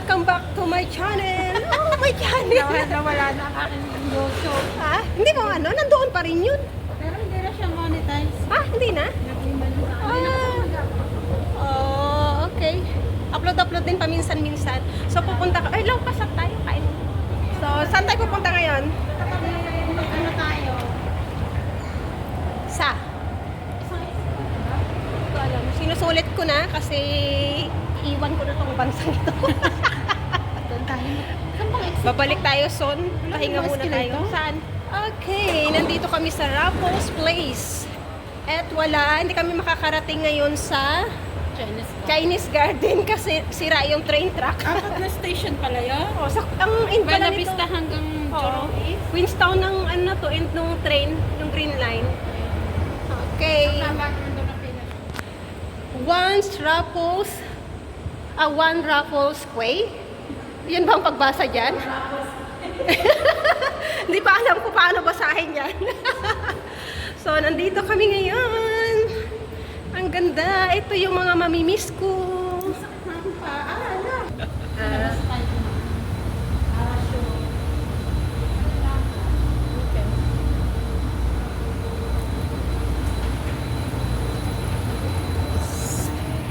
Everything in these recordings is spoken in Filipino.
Welcome back to my channel! Oh, my channel! Nawala, nawala na ang aking negosyo. ha? Hindi mo ano? Nandoon pa rin yun. Pero hindi na siya monetize. Ah, hindi na? Na sa akin. Ah. Oh, okay. Upload-upload din paminsan-minsan. So, pupunta ka. Ay, long pasok tayo. Kain. So, saan tayo pupunta ngayon? Ano tayo? Sa? Sinusulit ko na kasi iwan ko na tong bansang ito. Doon tayo. Saan bang exit? Babalik tayo soon. Pahinga muna tayo. Saan? Okay, nandito kami sa Raffles Place. At wala, hindi kami makakarating ngayon sa Chinese? Chinese Garden kasi sira yung train track. Apat na station pala yun. Oh, sa, ang end pala Buena nito. Vista hanggang. Jorong East. Queenstown ng ano na to, end ng train, yung green line. Okay. Once Raffles, ah, one Raffles Way. Yan ba ang pagbasa dyan? Hindi pa alam ko paano basahin yan. so, nandito kami ngayon. Ang ganda. Ito yung mga mamimiss ko. Ah,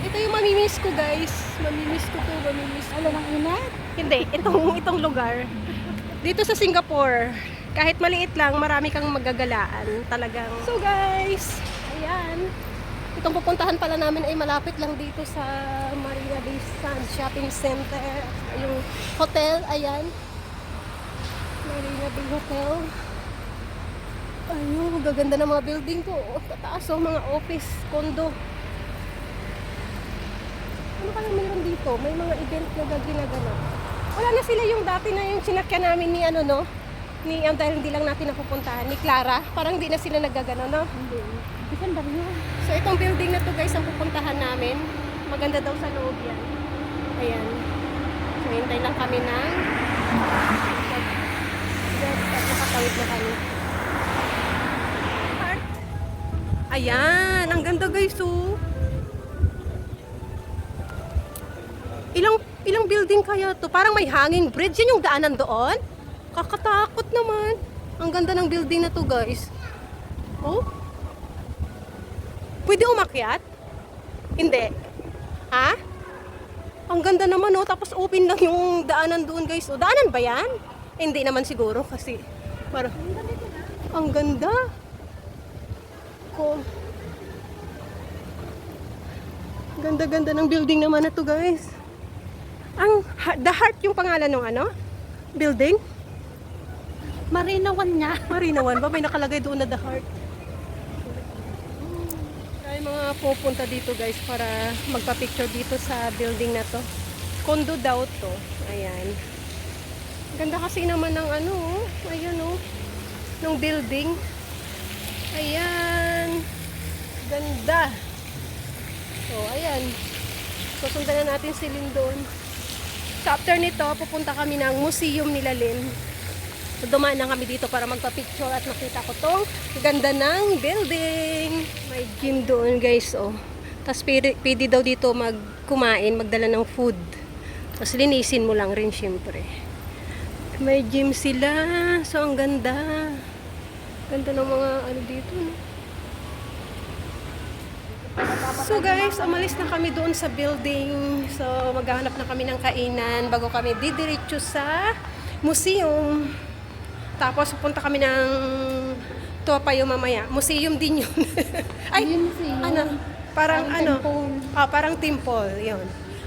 ito yung mamimiss ko, guys. Mamimiss ko to, mamimiss ko. Ano ng inat? Hindi, itong, itong lugar. Dito sa Singapore, kahit maliit lang, marami kang magagalaan talagang. So guys, ayan. Itong pupuntahan pala namin ay malapit lang dito sa Marina Bay Sands Shopping Center. Yung hotel, ayan. Marina Bay Hotel. Ayun, gaganda ng mga building ko. Tataas oh, mga office, condo. Ano kaya meron dito? May mga event na ginaganap. Wala na sila yung dati na yung sinakyan namin ni ano no? Ni ang dahil hindi lang natin napupuntahan ni Clara. Parang hindi na sila naggagano no? Hindi. Ba yun? So itong building na to guys ang pupuntahan namin. Maganda daw sa loob yan. Ayan. So hintay lang kami ng nakatawid na kami. Ayan, ang ganda guys oh. Ilang ilang building kaya to? Parang may hanging bridge. Yan yung daanan doon? Kakatakot naman. Ang ganda ng building na to guys. Oh. Pwede umakyat? Hindi. Ha? Ang ganda naman oh. Tapos open lang yung daanan doon guys. O, daanan ba yan? Hindi naman siguro kasi parang ang ganda. Ko. Ganda-ganda ng building naman na to guys. Ang The Heart yung pangalan ng ano? Building? Marinawan niya. Marinawan ba? May nakalagay doon na The Heart. Ay mga pupunta dito guys para magpa-picture dito sa building na to. Condo daw to. Ayan. Ganda kasi naman ng ano, oh. Ayan oh. Ng building. Ayan. Ganda. So, ayan. Susundan na natin si Lynn doon. So, after nito, pupunta kami ng museum nila Lynn. So, dumaan na kami dito para magpa-picture at makita ko tong ganda ng building. May gym doon guys, oh. Tapos pwede, pwede daw dito magkumain, magdala ng food. Tapos linisin mo lang rin syempre. May gym sila. So, ang ganda. Ganda ng mga ano dito, no? So guys, umalis na kami doon sa building. So maghahanap na kami ng kainan bago kami didiretso sa museum. Tapos pupunta kami ng Topayo mamaya. Museum din yun. Ay, Yun museum. ano? Parang Parang ano? temple. Ah, parang temple. Yun.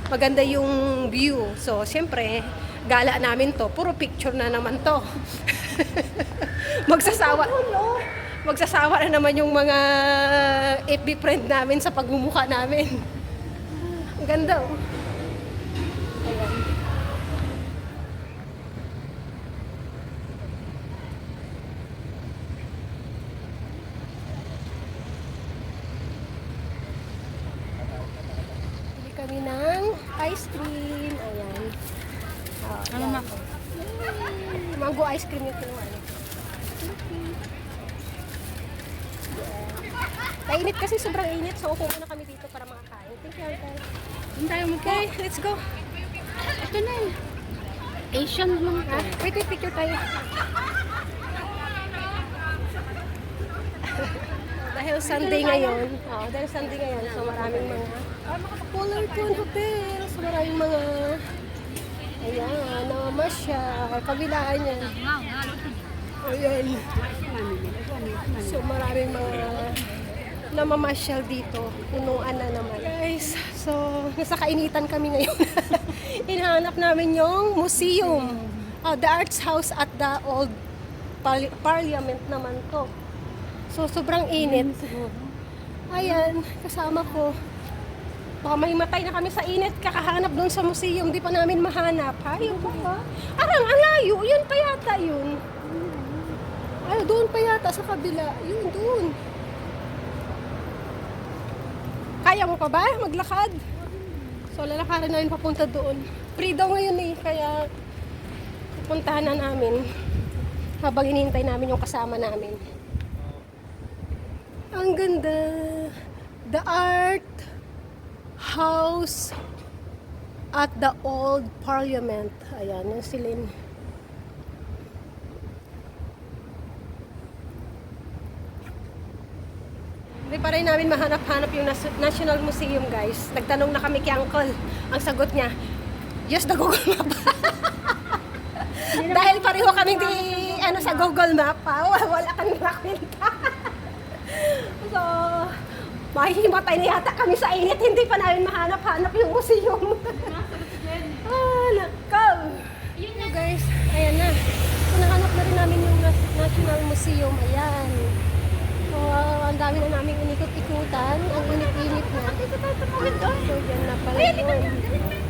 Maganda yung view. So, siyempre, gala namin to. Puro picture na naman to. Magsasawa. Magsasawa na naman yung mga FB friend namin sa pagmumukha namin. Ang ganda oh. Ayan. Bili kami ng ice cream. Ayan. Oh, Ano yan. na? Mango ice cream yung kinuha niya. Kainit kasi sobrang init, so upo muna kami dito para makakain. Thank you, Uncle. Doon tayo mo Okay, let's go. Ito na eh. Asian lang Ha? Wait, wait, picture tayo. dahil Sunday ngayon, oh, dahil Sunday ngayon, so maraming mga Fullerton Hotel, so maraming mga ayan, namamasyal, kabilaan yan. Ayan. So maraming mga namamasyal dito. Punuan na naman. Guys, so nasa kainitan kami ngayon. Hinahanap namin yung museum. Ah, the Arts House at the Old Parli- Parliament naman to. So sobrang init. Ayan, kasama ko. Baka mahimatay na kami sa init, kakahanap doon sa museum, di pa namin mahanap. Ayaw ba? Arang, ang layo, yun pa yata yun. Ay, doon pa yata sa kabila. Yun, doon. Kaya mo pa ba maglakad? So, lalakarin namin papunta doon. Free daw ngayon eh, kaya pupuntahan na namin habang hinihintay namin yung kasama namin. Ang ganda. The Art House at the Old Parliament. Ayan, yung silin. Hindi pa rin namin mahanap-hanap yung National Museum, guys. Nagtanong na kami kay Uncle. Ang sagot niya, yes, the Google Map. Dahil pareho kami di, ano, sa Google Map, pa, wala kami makita. so, mahihimatay na yata kami sa init. Hindi pa namin mahanap-hanap yung museum. ah, nakaw. So guys, ayan na. So, nahanap na rin namin yung National Museum. Ayan. Ah, ang dami na namin inikot-ikutan. Ang init-init na. So, yan na pala yun.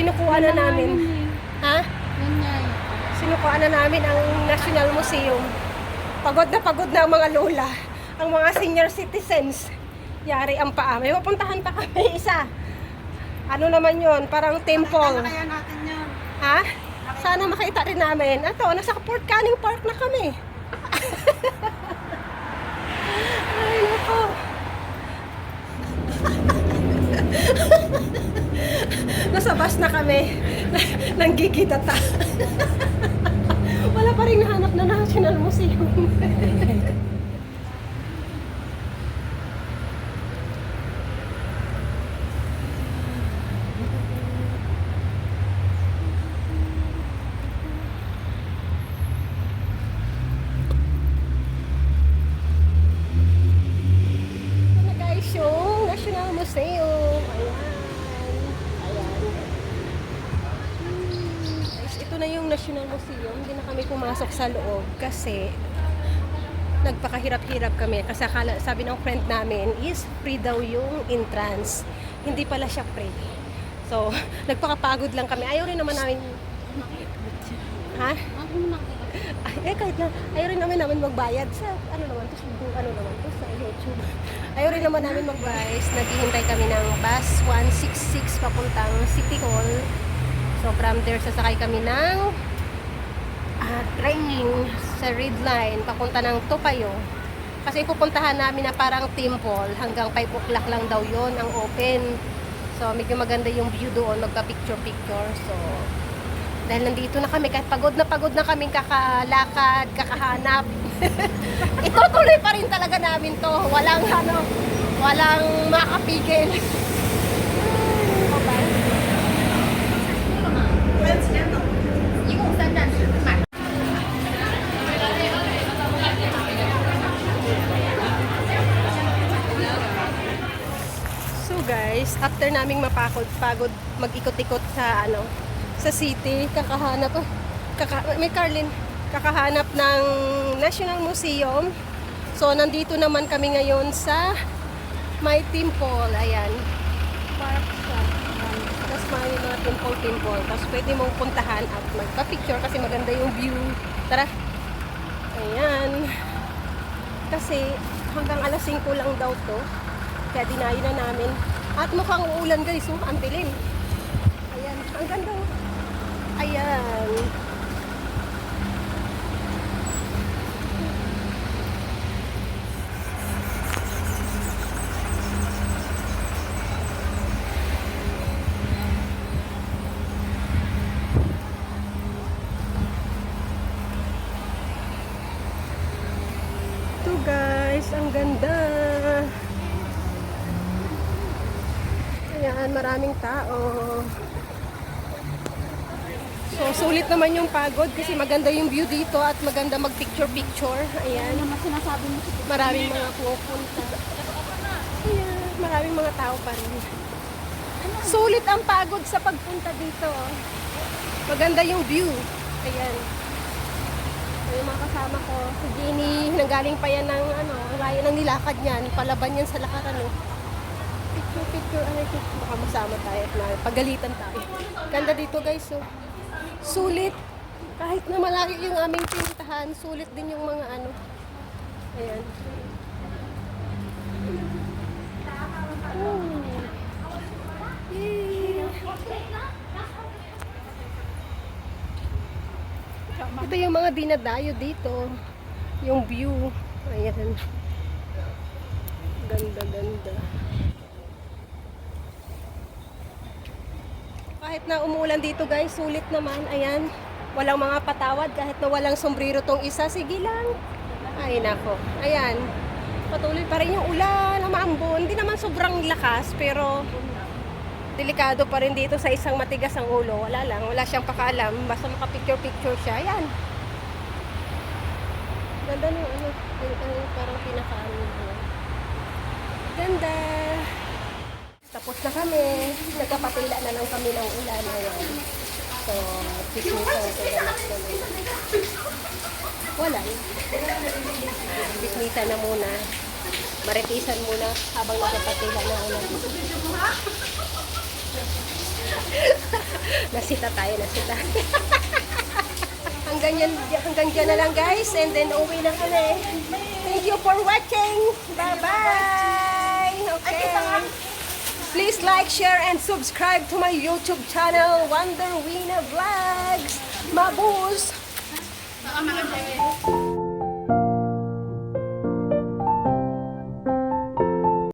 Sinukuha na namin. Ha? Yan nga eh. Sinukuha na namin ang National Museum. Pagod na pagod na ang mga lola. Ang mga senior citizens. Yari ang paa. May mapuntahan pa kami isa. Ano naman yon Parang temple. Kaya natin yun. Ha? Sana makita rin namin. Ito, nasa Fort Canning Park na kami. Ay, nako. nasa bus na kami. Nanggigidata. Wala pa rin nahanap na National Museum. Ito na guys yung National Museum. Ayan. Ayan. Hmm, Guys, ito na yung National Museum. Hindi na kami pumasok sa loob kasi nagpakahirap-hirap kami. Kasi akala, sabi ng friend namin is free daw yung entrance. Hindi pala siya free. So, nagpakapagod lang kami. Ayaw rin naman namin... Ha? Ay, eh, kahit na, ayaw rin naman namin magbayad sa, ano naman, to, ano naman to, sa YouTube. Ayaw rin naman namin magbayad. Naghihintay kami ng bus 166 papuntang City Hall. So, from there, sasakay kami ng ah, train sa Red Line, papunta ng Topayo. Kasi pupuntahan namin na parang temple, hanggang 5 o'clock lang daw yon ang open. So, medyo maganda yung view doon, magpa-picture-picture. So, dahil nandito na kami, kahit pagod na pagod na kami kakalakad, kakahanap. Itutuloy pa rin talaga namin to. Walang ano, walang makapigil. Okay. Guys, after naming mapagod, pagod mag-ikot-ikot sa ano, sa city, kakahanap, ah, kaka, may Carlin, kakahanap ng National Museum. So, nandito naman kami ngayon sa may temple, ayan. Park siya. Tapos may mga temple-temple. Tapos pwede mong puntahan at magpa-picture kasi maganda yung view. Tara! Ayan. Kasi hanggang alas 5 lang daw to. Kaya dinayo na namin. At mukhang uulan guys, oh, ang dilim. Ayan, ang ganda. oh. Ayan. Ito guys, ang ganda. Ayan, maraming tao. So, sulit naman yung pagod kasi maganda yung view dito at maganda mag-picture-picture. Ayan, Ano naman sinasabi mo maraming mga pupunta. Ayan, maraming mga tao pa rin. Sulit ang pagod sa pagpunta dito. Maganda yung view. Ayan. Yung mga kasama ko, si Jenny, nanggaling pa yan ng ano, layo ng nilakad niyan, palaban yan sa lakaran eh. Picture, ano ito, baka masama tayo at pagalitan tayo. Ganda dito guys, so. Sulit. Kahit na malayo yung aming pinuntahan, sulit din yung mga ano. Ayan. Oh. Yay. Ito yung mga dinadayo dito. Yung view. Ayan. Ganda, ganda. Kahit na umuulan dito guys, sulit naman. Ayan. Walang mga patawad kahit na walang sombrero tong isa. Sige lang. Ay nako. Ayan. Patuloy pa rin yung ulan, amaambon. Hindi naman sobrang lakas pero delikado pa rin dito sa isang matigas ang ulo. Wala lang, wala siyang pakalam. Basta makapicture-picture siya. Ayan. Ganda ng ano, yung, yung parang pinaka-ano. ano. Ganda. Tapos na kami. Nagkapatila na lang kami ng ulan. Ayan. So, piknikan ko na Wala. Piknikan na muna. Maritisan muna habang nagkapatila na ulan. nasita tayo, nasita. hanggang yan, hanggang dyan na lang guys. And then uwi na kami. Thank you for watching. Bye-bye. Okay. Please like, share, and subscribe to my YouTube channel, Wonder Wina Vlogs. Mabus!